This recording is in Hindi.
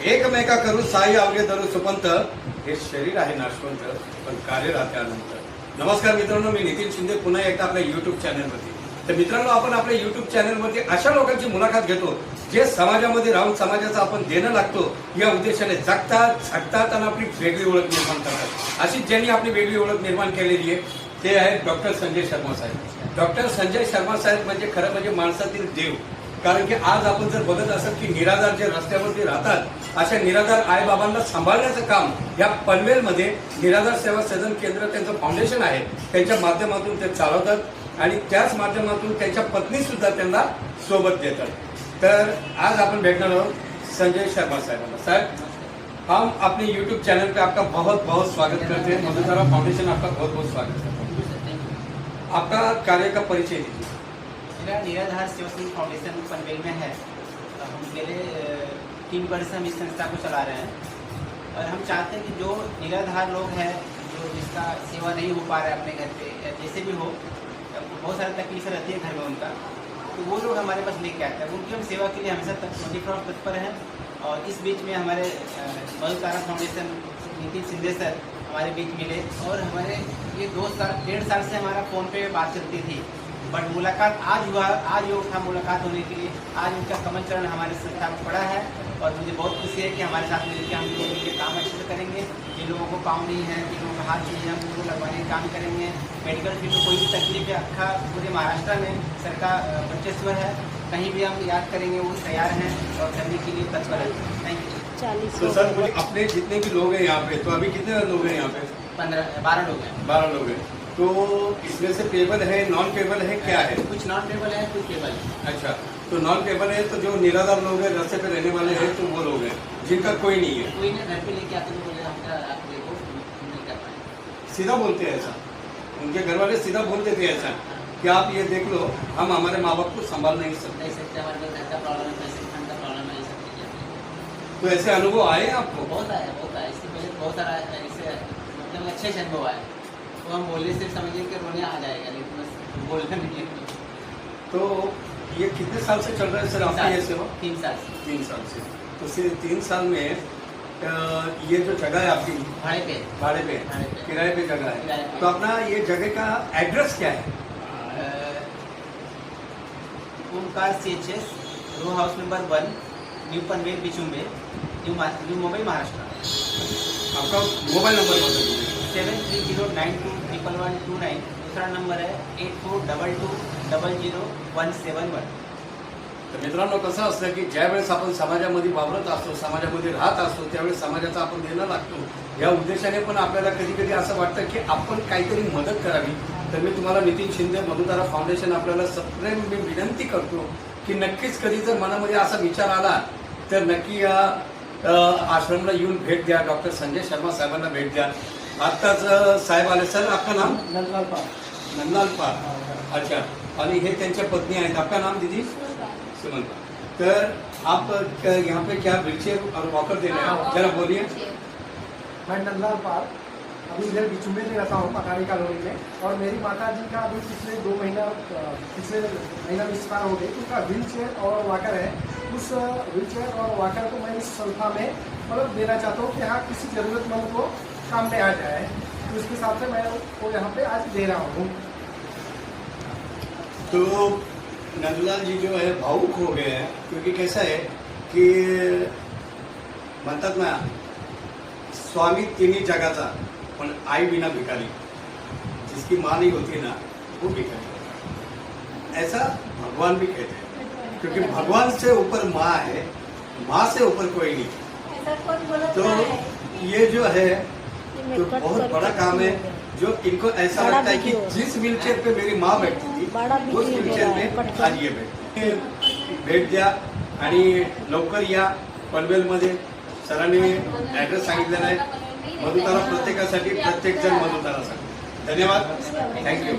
एकमेका करू साई आवगे धरू सुपंत. हे शरीर आहे नाशवंत पण कार्य राहते अनंत. नमस्कार मित्रांनो मी नितीन शिंदे पुन्हा एकदा आपल्या युट्यूब चॅनलवरती तर मित्रांनो आपण आपल्या युट्यूब चॅनलवरती अशा लोकांची मुलाखत घेतो जे समाजामध्ये राहून समाजाचं आपण देणं लागतो या उद्देशाने जगतात झगतात आणि आपली वेगळी ओळख निर्माण करतात. अशी ज्यांनी आपली वेगळी ओळख निर्माण केलेली आहे ते आहेत डॉक्टर संजय शर्मा साहेब. डॉक्टर संजय शर्मा साहेब म्हणजे खरं म्हणजे माणसातील देव. कारण की आज आपण जर बघत असाल की निराधार जे रस्त्यावरती राहतात अशा निराधार आई बाबांना सांभाळण्याचं काम या पनवेलमध्ये निराधार सेवा सदन केंद्र त्यांचं फाउंडेशन आहे. त्यांच्या माध्यमातून ते चालवतात आणि त्याच माध्यमातून त्यांच्या पत्नी सुद्धा त्यांना सोबत देतात. तर आज आपण भेटणार आहोत संजय शर्मा साहेबांना. साहेब हम अपने यूट्यूब चैनल पे आपका बहुत बहुत स्वागत करते हैं. मधुधारा फाउंडेशन आपका बहुत बहुत स्वागत करता है. आपका कार्य का परिचय दीजिए. मेरा निराधार सेवा सिंह फाउंडेशन पनवेल में है। हम अ, तीन वर्ष हम इस संस्था को चला रहे हैं। और हम चाहते हैं कि जो निराधार लोग हैं जो जिसका सेवा नहीं हो पा रहा है अपने घर पे जैसे भी हो बहुत सारी तकलीफें रहती है घर में उनका तो वो लोग हमारे पास लेके आते हैं। उनकी हम सेवा के लिए हमेशा ट्वेंटी फोर तत्पर हैं। और इस बीच में हमारे मधु तारा फाउंडेशन नितिन सिंधे सर हमारे बीच मिले। और हमारे ये दो साल डेढ़ साल से हमारा फ़ोन पे बात चलती थी। बट मुलाकात आज हुआ आज योग था मुलाकात होने के लिए। आज उनका कमल चरण हमारे संस्था में पड़ा है और मुझे बहुत खुशी है कि हमारे साथ मिलकर हम लोग मिलकर काम अच्छे से करेंगे। जिन लोगों को पाँव नहीं है जिन लोगों को हाथ नहीं है हम उनको लगवाने का काम करेंगे। मेडिकल फ़ील्ड में कोई भी तकलीफ़ है अखा पूरे महाराष्ट्र में सरकार बटेश्वर है। कहीं भी हम याद करेंगे वो तैयार हैं और करने के लिए तत्पर है। थैंक यू चालीस तो सर अपने जितने भी लोग हैं यहाँ पे तो अभी कितने लोग हैं यहाँ पे? पंद्रह बारह लोग हैं। बारह लोग हैं। तो इसमें से पेबल है नॉन पेबल है क्या है? कुछ नॉन टेबल है कुछ टेबल है। अच्छा तो नॉन पेबल है तो जो निराधार लोग हैं रास्ते पे रहने वाले हैं तो वो लोग हैं जिनका कोई नहीं है। कोई ना घर पे लेके आते तो बोले नहीं सीधा बोलते हैं ऐसा। उनके घर वाले सीधा बोल देते हैं ऐसा कि आप ये देख लो हम हमारे माँ बाप को संभाल नहीं सकते। नहीं सकते हमारे पास घर का प्रॉब्लम है पैसे है हैं। तो ऐसे अनुभव आए आपको? बहुत आया बहुत आया इससे पहले बहुत सारा ऐसे मतलब अच्छे अच्छे अनुभव आए। तो हम बोलने से समझिए कि रोने आ जाएगा लेकिन बस बोलना नहीं तो ये कितने साल से चल रहा है सर आपका ये सेवा तीन साल से। तीन साल से। तो सिर्फ़ तीन साल में ये जो जगह है आपकी भाड़े पे। भाड़े पे किराए पे जगह है। तो अपना ये जगह का एड्रेस क्या है? Omkar C H S row house number one new Panvel Bichumbe new new Mumbai Maharashtra आपका मोबाइल नंबर बता दीजिए seven three zero nine two triple one two nine दूसरा नंबर है eight four double two double zero one seven one तर मित्रांनो कसं असतं की ज्यावेळेस आपण समाजामध्ये वावरत असतो समाजामध्ये राहत असतो त्यावेळेस समाजाचा आपण देणं लागतो. या उद्देशाने पण आपल्याला कधी कधी असं वाटतं की आपण काहीतरी मदत करावी. तर मी तुम्हाला नितीन शिंदे मधुतारा फाउंडेशन आपल्याला सप्रेम मी विनंती करतो की नक्कीच कधी जर मनामध्ये असा विचार आला तर नक्की या आश्रमला येऊन भेट द्या. डॉक्टर संजय शर्मा साहेबांना भेट द्या. आत्ताच अ, साहेब आले सर आपका नाम नंदलाल पाल. नंदलाल पाल. अच्छा. आणि हे त्यांच्या पत्नी आहेत. आपका नाम दीदी? सुमन तर आप यहाँ पे क्या व्हीलचेयर और वॉकर दे रहे हैं? जरा बोलिए। मैं नंदलाल पाल. अभी इधर बिचुम्बे में रहता हूँ पटारी कॉलोनी में। और मेरी माता जी का अभी पिछले दो महीना पिछले महीना में एक्सपायर हो गई उनका व्हील चेयर और वॉकर है। उस व्हील चेयर और वॉकर को मैं इस संस्था में मतलब देना चाहता हूँ कि हाँ किसी ज़रूरतमंद को काम में आ जाए तो उसके हिसाब से मैं वो यहाँ पे आज दे रहा हूँ। तो नंदलाल जी जो है भावुक हो गए हैं क्योंकि कैसा है की म्हणतात ना स्वामी तिन्ही जगाचा पण आई बिना भिकारी। जिसकी माँ नहीं होती ना वो भिकारी। ऐसा भगवान भी कहते हैं क्योंकि भगवान से ऊपर माँ है माँ से ऊपर कोई नहीं। तो ये जो है तो बहुत बड़ा काम है जो इनको ऐसा लगता है कि वीडियो। जिस व्हीलचेयर पे मेरी माँ बैठती थी उस व्हीलचेयर हो है, में। आज ये बैठ। भेट द्या आणि लवकर या पनवेलमध्ये. सरांनी ॲड्रेस सांगितलेला आहे. मधुतारा प्रत्येकासाठी प्रत्येक जण मधुतारासाठी धन्यवाद. थँक्यू